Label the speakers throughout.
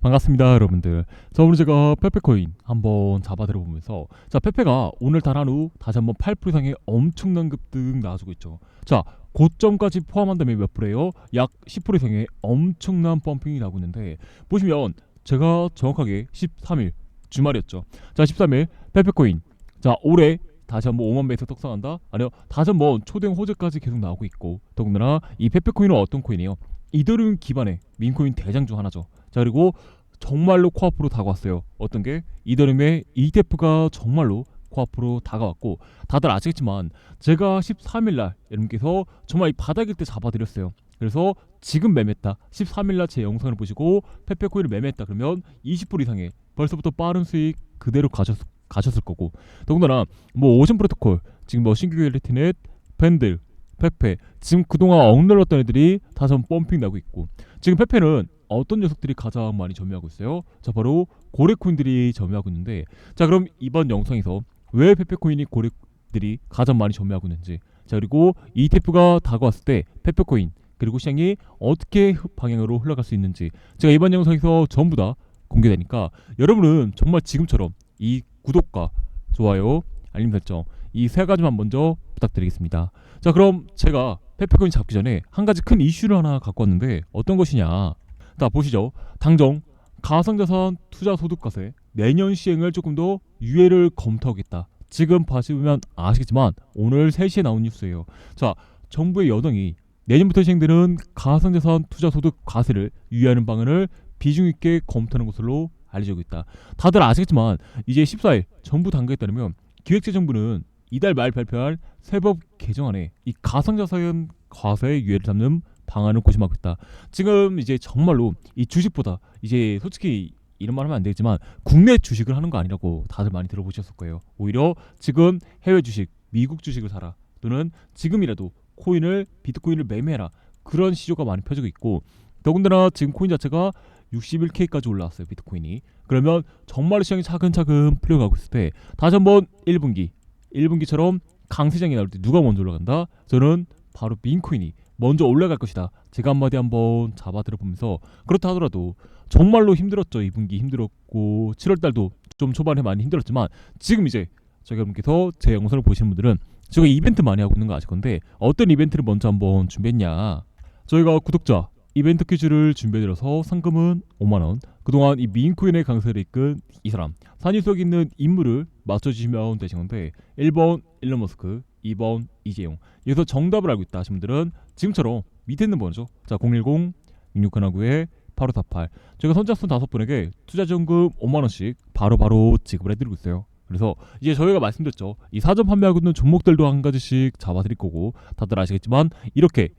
Speaker 1: 반갑습니다 여러분들 자 오늘 제가 페페코인 한번 잡아 들어 보면서 자 페페가 오늘 달한 후 다시 한번 8% 이상의 엄청난 급등 나와주고 있죠 자 고점까지 포함한다면 몇 프로예요? 약 10% 이상의 엄청난 펌핑이 나오고 있는데 보시면 제가 정확하게 13일 주말이었죠 자 13일 페페코인 자 올해 다시 한번 5만 배에서 떡상한다? 아니요 다시 한번 초등 호재까지 계속 나오고 있고 더군다나 이 페페코인은 어떤 코인이에요? 이더리움 기반의 민코인 대장 중 하나죠 자 그리고 정말로 코앞으로 다가왔어요. 어떤 게 이더리움의 ETF가 정말로 코앞으로 다가왔고 다들 아시겠지만 제가 13일날 여러분께서 정말 이 바닥일 때 잡아드렸어요. 그래서 지금 매매했다. 13일날 제 영상을 보시고 페페코인을 매매했다. 그러면 20% 이상의 벌써부터 빠른 수익 그대로 가셨, 가셨을 거고 더군다나 뭐 오션 프로토콜 지금 뭐 신규 갤리티넷 밴들 페페 지금 그동안 억눌렀던 애들이 다시 한번 펌핑 나고 있고 지금 페페는 어떤 녀석들이 가장 많이 점유하고 있어요? 자 바로 고래코인들이 점유하고 있는데 자 그럼 이번 영상에서 왜 페페코인이 고래들이 가장 많이 점유하고 있는지 자 그리고 ETF가 다가왔을 때 페페코인 그리고 시장이 어떻게 흐- 방향으로 흘러갈 수 있는지 제가 이번 영상에서 전부 다 공개되니까 여러분은 정말 지금처럼 이 구독과 좋아요 알림 설정 이 세 가지만 먼저 부탁드리겠습니다. 자 그럼 제가 페페코인 잡기 전에 한 가지 큰 이슈를 하나 갖고 왔는데 어떤 것이냐 자 보시죠. 당정 가상자산 투자 소득과세 내년 시행을 조금 더 유예를 검토하겠다. 지금 보시면 아시겠지만 오늘 3시에 나온 뉴스예요. 자 정부의 여당이 내년부터 시행되는 가상자산 투자 소득 과세를 유예하는 방안을 비중 있게 검토하는 것으로 알려지고 있다. 다들 아시겠지만 이제 14일 정부 단계에 따르면 기획재정부는 이달 말 발표할 세법 개정안에 이 가상자산 과세 유예를 잡는 방안을 고심하고 있다. 지금 이제 정말로 이 주식보다 이제 솔직히 이런 말 하면 안 되겠지만 국내 주식을 하는 거 아니라고 다들 많이 들어보셨을 거예요. 오히려 지금 해외 주식, 미국 주식을 사라 또는 지금이라도 코인을 비트코인을 매매해라 그런 시조가 많이 펴지고 있고 더군다나 지금 코인 자체가 61K까지 올라왔어요 비트코인이 그러면 정말 시장이 차근차근 풀려가고 있을 때 다시 한번 1분기 1분기처럼 강세장이 나올 때 누가 먼저 올라간다? 저는 바로 민코인이 먼저 올라갈 것이다. 제가 한마디 한번 잡아들어 보면서 그렇다 하더라도 정말로 힘들었죠. 2분기 힘들었고 7월 달도 좀 초반에 많이 힘들었지만 지금 이제 저희 여러분께서 제 영상을 보시는 분들은 제가 이벤트 많이 하고 있는 거 아실 건데 어떤 이벤트를 먼저 한번 준비했냐 저희가 구독자 이벤트 퀴즈를 준비해드려서 상금은 5만원. 그동안 이 민코인의 강세를 이끈 이 사람. 산이 속 있는 인물을 맞춰주시면 되신 건데 1번 일론 머스크 2번 이재용. 여기서 정답을 알고 있다 하시는 분들은 지금처럼 밑에 있는 번호죠. 자010 6619에 8548 저희가 선착순 다섯 분에게 투자지원금 5만원씩 바로바로 지급을 해드리고 있어요. 그래서 이제 저희가 말씀드렸죠. 이 사전 판매하고 있는 종목들도 한 가지씩 잡아드릴 거고 다들 아시겠지만 이렇게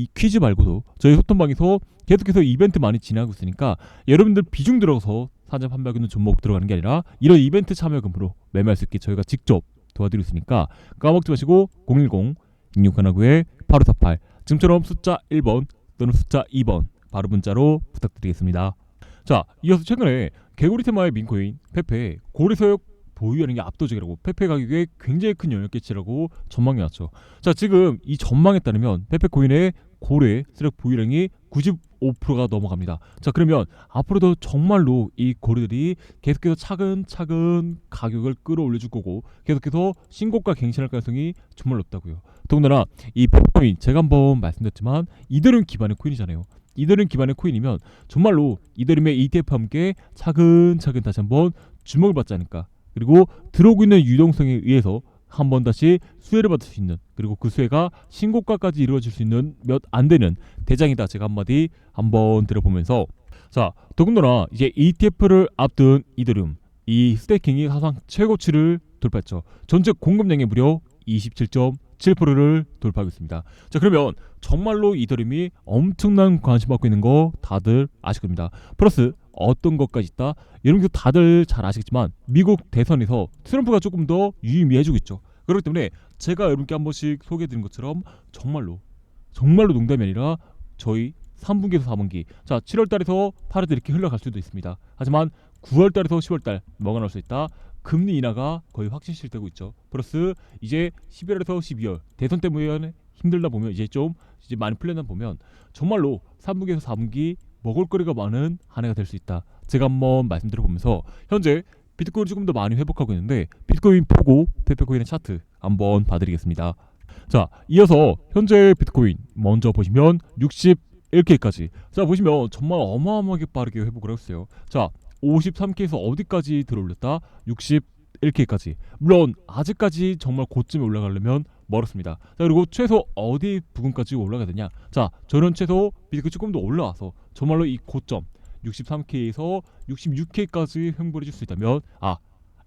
Speaker 1: 이 퀴즈 말고도 저희 소통방에서 계속해서 이벤트 많이 진행하고 있으니까 여러분들 비중 들어서 사전 판매하고 있는 종목 들어가는 게 아니라 이런 이벤트 참여금으로 매매할 수 있게 저희가 직접 도와드리고 있으니까 까먹지 마시고 010 6619에 8548 지금처럼 숫자 1번 또는 숫자 2번 바로 문자로 부탁드리겠습니다. 자, 이어서 최근에 개구리 테마의 민코인 페페 고래서역 보유하는 게 압도적이라고 페페 가격에 굉장히 큰 영향을 끼치라고 전망이 왔죠. 자, 지금 이 전망에 따르면 페페 코인의 고래 세력 보유량이 95%가 넘어갑니다. 자, 그러면 앞으로도 정말로 이 고래들이 계속해서 차근차근 가격을 끌어올려줄 거고 계속해서 신고가 갱신할 가능성이 정말 높다고요. 더군다나 이 페페코인 제가 한번 말씀드렸지만 이더리움 기반의 코인이잖아요. 이더리움 기반의 코인이면 정말로 이더리움의 ETF와 함께 차근차근 다시 한번 주목을 받지 않을까. 그리고 들어오고 있는 유동성에 의해서 한 번 다시 수혜를 받을 수 있는 그리고 그 수혜가 신고가까지 이루어질 수 있는 몇 안 되는 대장이다. 제가 한마디 한번 들어보면서. 자 더군다나 이제 ETF를 앞둔 이더리움 이 스테이킹이 사상 최고치를 돌파했죠. 전체 공급량이 무려 27.7%를 돌파하고 있습니다. 자 그러면 정말로 이더리움이 엄청난 관심 받고 있는 거 다들 아실 겁니다. 플러스 어떤 것까지 있다? 여러분들 다들 잘 아시겠지만 미국 대선에서 트럼프가 조금 더 유의미해지고 있죠. 그렇기 때문에 제가 여러분께 한 번씩 소개해드린 것처럼 정말로 정말로 농담이 아니라 저희 3분기에서 4분기 자 7월달에서 8월달 이렇게 흘러갈 수도 있습니다. 하지만 9월달에서 10월달 뭐가 나올 수 있다. 금리 인하가 거의 확실시되고 있죠. 플러스 이제 11월에서 12월 대선 때문에 힘들다 보면 이제 좀 이제 많이 풀렸나 보면 정말로 3분기에서 4분기 먹을거리가 많은 한 해가 될 수 있다. 제가 한번 말씀드려 보면서 현재 비트코인 조금 더 많이 회복하고 있는데 비트코인 보고 페페코인의 차트 한번 봐드리겠습니다. 자, 이어서 현재 비트코인 먼저 보시면 61K까지. 자, 보시면 정말 어마어마하게 빠르게 회복을 했어요. 자, 53K에서 어디까지 들어올렸다? 61K까지. 물론 아직까지 정말 고점에 올라가려면 멀었습니다. 자, 그리고 최소 어디 부근까지 올라가야 되냐? 자, 저는 최소 비트코인 조금 더 올라와서 정말로 이 고점 63K에서 66K까지 횡보해 줄 수 있다면 아,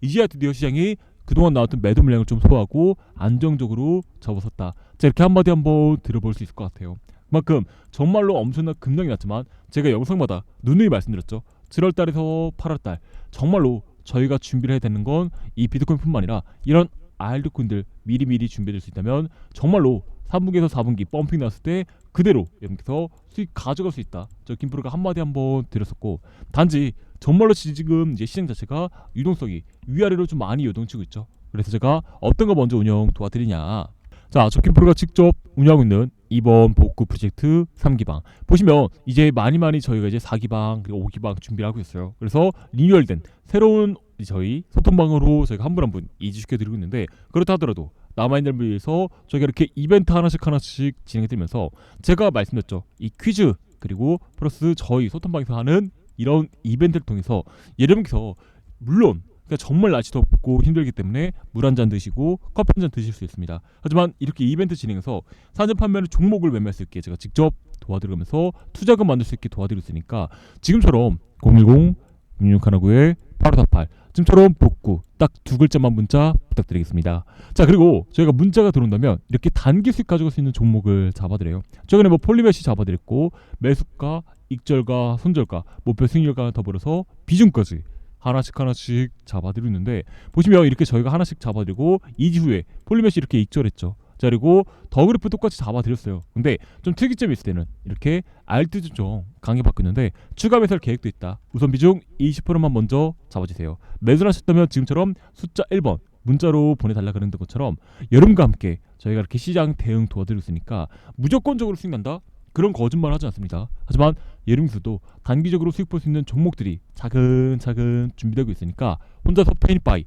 Speaker 1: 이제야 드디어 시장이 그동안 나왔던 매도 물량을 좀 소화하고 안정적으로 접어섰다. 자 이렇게 한마디 한번 들어볼 수 있을 것 같아요. 그만큼 정말로 엄청난 급락이 났지만 제가 영상마다 누누이 말씀드렸죠. 7월달에서 8월달 정말로 저희가 준비를 해야 되는 건 이 비트코인뿐만 아니라 이런 알트코인들 미리미리 준비될 수 있다면 정말로 3분기에서 4분기 펌핑 났을 때 그대로 여러분께서 수익 가져갈 수 있다. 저 김프로가 한마디 한번 드렸었고 단지 정말로 지금 이제 시장 자체가 유동성이 위아래로 좀 많이 요동치고 있죠. 그래서 제가 어떤 거 먼저 운영 도와드리냐. 자, 저 김프로가 직접 운영하고 있는 이번 복구 프로젝트 3기방 보시면 이제 많이 많이 저희가 이제 4기방 그리고 5기방 준비를 하고 있어요. 그래서 리뉴얼된 새로운 저희 소통방으로 저희가 한 분 한 분 이주시켜 드리고 있는데 그렇다 하더라도 남아있는 위해서 저희가 이렇게 이벤트 하나씩 하나씩 진행해 드리면서 제가 말씀드렸죠. 이 퀴즈 그리고 플러스 저희 소통방에서 하는 이런 이벤트를 통해서 여러분께서 물론 그러니까 정말 날씨 덥고 힘들기 때문에 물 한 잔 드시고 커피 한 잔 드실 수 있습니다. 하지만 이렇게 이벤트 진행해서 사전 판매는 종목을 매매할 수 있게 제가 직접 도와드리면서 투자금 만들 수 있게 도와드리고 있으니까 지금처럼 010 6619에 8548 지금처럼 복구 딱 두 글자만 문자 부탁드리겠습니다. 자 그리고 저희가 문자가 들어온다면 이렇게 단기 수익 가져갈 수 있는 종목을 잡아드려요. 최근에 뭐 폴리메시 잡아드렸고 매수가, 익절가, 손절가, 목표 수익률과 더불어서 비중까지 하나씩 하나씩 잡아드리고 있는데 보시면 이렇게 저희가 하나씩 잡아드리고 2주 후에 폴리메시 이렇게 익절했죠. 자 그리고 더 그래프 똑같이 잡아드렸어요. 근데 좀 특이점이 있을 때는 이렇게 알트 좀 강하게 바뀌는데 추가 매설 계획도 있다. 우선 비중 20%만 먼저 잡아주세요. 매수를 하셨다면 지금처럼 숫자 1번 문자로 보내달라 그런 것처럼 여러분과 함께 저희가 이렇게 시장 대응 도와드리고 있으니까 무조건적으로 수익 난다? 그런 거짓말 하지 않습니다. 하지만 여러분들도 단기적으로 수익 볼 수 있는 종목들이 차근차근 준비되고 있으니까 혼자서 패닉바이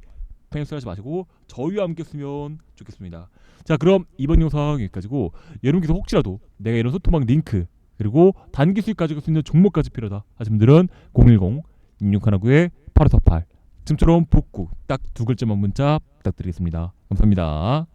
Speaker 1: 패닉하지 마시고 저희와 함께 쓰면 좋겠습니다. 자 그럼 이번 영상 여기까지고 여러분께서 혹시라도 내가 이런 소통방 링크 그리고 단기 수익 가져갈 수 있는 종목까지 필요하다 하시는 분들은 010 6619에 8548 지금처럼 복구 딱 두 글자만 문자 부탁드리겠습니다. 감사합니다.